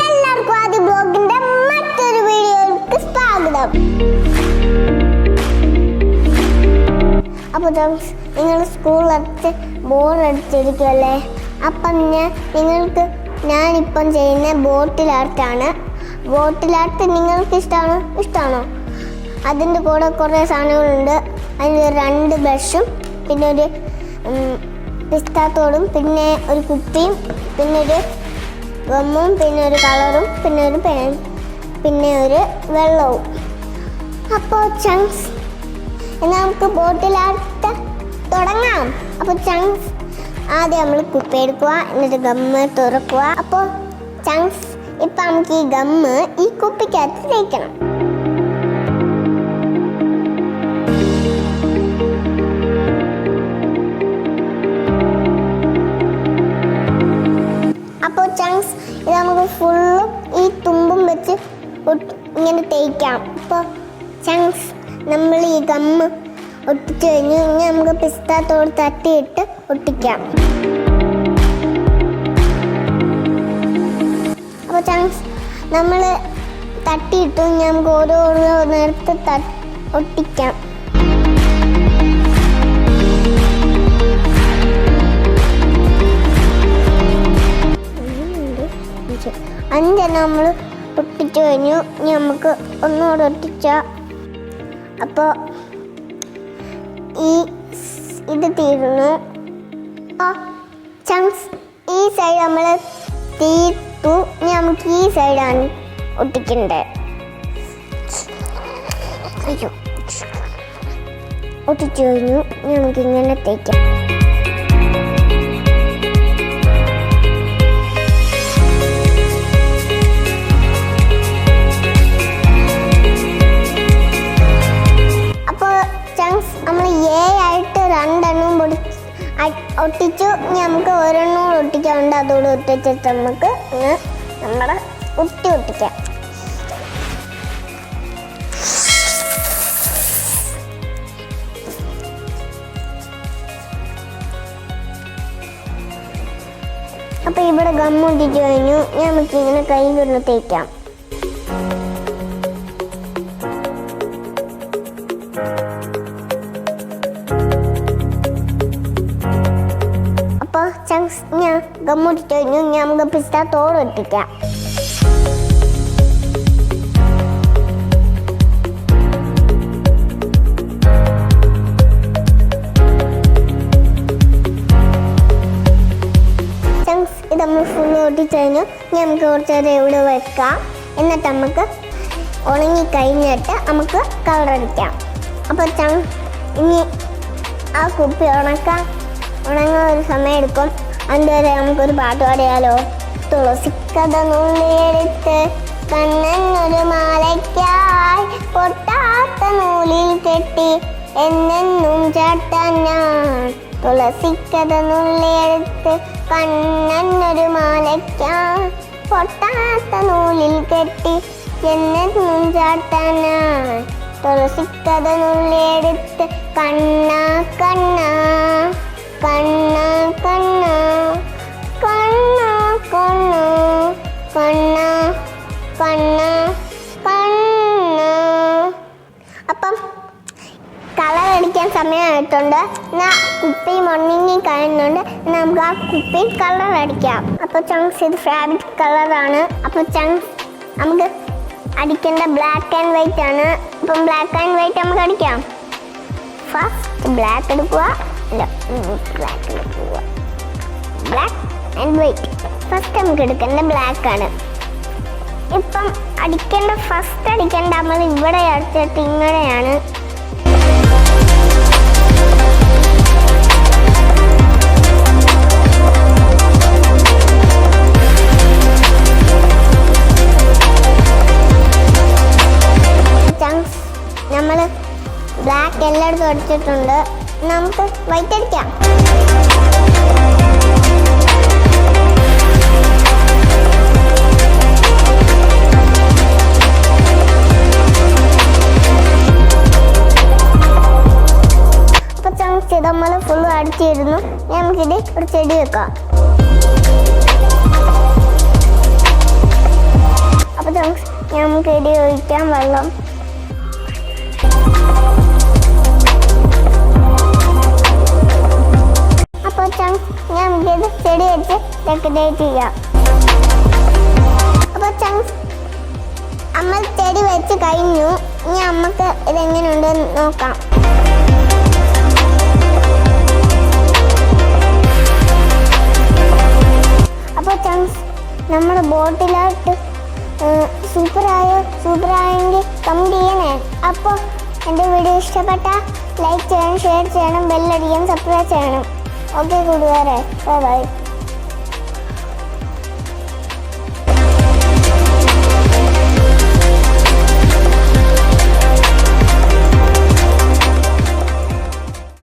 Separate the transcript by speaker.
Speaker 1: എല്ലാവർക്കും ആദ്യ ബ്ലോഗിന്റെ മറ്റൊരു വീഡിയോയിലേക്ക് സ്വാഗതം. അപ്പോൾ നിങ്ങൾ അപ്പം ഞാൻ നിങ്ങൾക്ക് ഞാനിപ്പം ചെയ്യുന്ന ബോട്ടിൽ ആർട്ടാണ് ബോട്ടിൽ ആർട്ട് നിങ്ങൾക്ക് ഇഷ്ടമാണോ ഇഷ്ടമാണോ അതിന്റെ കൂടെ കുറേ സാധനങ്ങളുണ്ട്. അതിന് രണ്ട് ബ്രഷും പിന്നെ ഒരു പിസ്താത്തോടും പിന്നെ ഒരു കുപ്പിയും പിന്നെ ഒരു ഗമ്മും പിന്നെ ഒരു കളറും പിന്നെ ഒരു പെൻ പിന്നെ ഒരു വെള്ളവും. അപ്പോൾ ചങ്സ് എന്നാൽ നമുക്ക് ബോട്ടിലാട്ട് തുടങ്ങാം. അപ്പോൾ ചങ്സ് ആദ്യം നമ്മൾ കുപ്പി എടുക്കുക എന്നിട്ട് ഗമ്മ് തുറക്കുക. അപ്പോൾ ചങ്സ് ഇപ്പം നമുക്ക് ഈ ഗമ്മ് ഈ കുപ്പിക്കകത്ത് തേക്കണം. തേക്കാം അപ്പോൾ ചങ്സ് നമ്മൾ ഈ ഗമ്മ് ഒട്ടിച്ചു കഴിഞ്ഞു ഇനി നമുക്ക് പിസ്താത്തോട് തട്ടിയിട്ട് ഒട്ടിക്കാം. അപ്പോൾ ചങ്സ് നമ്മൾ തട്ടിയിട്ടു നമുക്ക് ഓരോ ഓരോ നേരത്ത് ഒട്ടിക്കാം. അഞ്ചെണ്ണം നമ്മൾ ഒട്ടിച്ചു കഴിഞ്ഞു. ഇനി നമുക്ക് ഒന്നുകൂടെ ഒട്ടിച്ച. അപ്പോൾ ഈ ഇത് തീരുന്നു ചങ്സ് ഈ സൈഡ് നമ്മൾ തീർത്തു. ഇനി നമുക്ക് ഈ സൈഡാണ് ഒട്ടിക്കണ്ടേ. ഒട്ടിച്ചു കഴിഞ്ഞു. ഇനി നമുക്ക് ഇങ്ങനെ തേക്കാം. ഒട്ടിച്ചു. നമുക്ക് ഒരെണ്ണം ഒട്ടിക്കാറുണ്ട് അതോട് ഒട്ടിച്ചിട്ട് നമുക്ക് നമ്മുടെ ഉട്ടി ഒട്ടിക്കാം. അപ്പൊ ഇവിടെ ഗമ്മൊട്ടിച്ച് കഴിഞ്ഞു. നമുക്കിങ്ങനെ കൈ കൊണ്ട് തേക്കാം. ഞാൻ ഗമ്മൂട്ടിട്ട് കഴിഞ്ഞു ഞാൻ നമുക്ക് പിസ്ത തോട് ഒട്ടിക്കാം ഇത് നമ്മൾ ഫുൾ ഒട്ടിച്ച് കഴിഞ്ഞു. ഇനി നമുക്ക് കുറച്ച് നേരം ഇവിടെ വെക്കാം. എന്നിട്ട് നമുക്ക് ഉണങ്ങി കഴിഞ്ഞിട്ട് നമുക്ക് കളറടിക്കാം അപ്പോൾ ചങ്സ് ഇനി ആ കുപ്പി ഉണക്കാം ഉണങ്ങാൻ ഒരു സമയം എടുക്കും. അതുവരെ നമുക്കൊരു പാട്ട് പാടിയാലോ? തുളസിക്കഥ നുള്ളിയെടുത്ത് കണ്ണൻ ഒരു മാലയ്ക്കായി പൊട്ടാത്ത നൂലിൽ കെട്ടി എന്നെന്നും ചാട്ടാൻ ഞാൻ. തുളസിക്കഥ നുള്ളിയെടുത്ത് കണ്ണൻ ഒരു മാലയ്ക്കായി പൊട്ടാത്ത നൂലിൽ കെട്ടി എന്നെന്നും ചാട്ടാൻ ഞാൻ. തുളസിക്കഥ നുള്ളിയെടുത്ത് കണ്ണ സമയമായിട്ടുണ്ട്. എന്നാൽ കുപ്പി മണ്ണിങ്ങി കഴിയുന്നുണ്ട്. നമുക്ക് ആ കുപ്പി കളർ അടിക്കാം. അപ്പോൾ ചങ്സ് ഇത് ഫാബ്രിക് കളറാണ് അപ്പോൾ ചങ്സ് നമുക്ക് അടിക്കേണ്ട ബ്ലാക്ക് ആൻഡ് വൈറ്റ് ആണ്. അപ്പം ബ്ലാക്ക് ആൻഡ് വൈറ്റ് നമുക്ക് അടിക്കാം. ഫസ്റ്റ് ബ്ലാക്ക് എടുക്കുക. ബ്ലാക്ക് എടുക്കുക. ബ്ലാക്ക് ആൻഡ് വൈറ്റ് ഫസ്റ്റ് നമുക്ക് എടുക്കേണ്ട ബ്ലാക്ക് ആണ്. ഇപ്പം അടിക്കേണ്ട ഫസ്റ്റ് അടിക്കേണ്ട നമ്മൾ ഇവിടെ അടിച്ചിട്ട് ഇങ്ങനെയാണ്. നമ്മൾ ബ്ലാക്ക് എല്ലായിടത്തും അടിച്ചിട്ടുണ്ട്. നമുക്ക് വൈറ്റ് അടിക്കാം. ഇത് നമ്മൾ ഫുള്ള് അടിച്ചിരുന്നു. നമുക്കിത് ഒരു ചെടി വെക്കാം. അപ്പോൾ ചങ്സ് നമുക്ക് ഇടി ഒഴിക്കാം വെള്ളം. ഡെക്കറേറ്റ് ചെയ്യാം അപ്പോൾ ചങ്സ് അമ്മ ചെടി വെച്ച് കഴിഞ്ഞു. ഇനി അമ്മയ്ക്ക് ഇതെങ്ങനെയുണ്ടെന്ന് നോക്കാം. അപ്പോൾ ചങ്സ് നമ്മുടെ ബോട്ടിലോട്ട് സൂപ്പറായോ? സൂപ്പറായെങ്കിൽ കമന്റ് ചെയ്യണേ. അപ്പോൾ എന്റെ വീഡിയോ ഇഷ്ടപ്പെട്ട ലൈക്ക് ചെയ്യണം ഷെയർ ചെയ്യണം ബെല്ലടിക്കണം സബ്സ്ക്രൈബ് ചെയ്യണം. ഓക്കെ കൂട്ടുകാരെ. Bye bye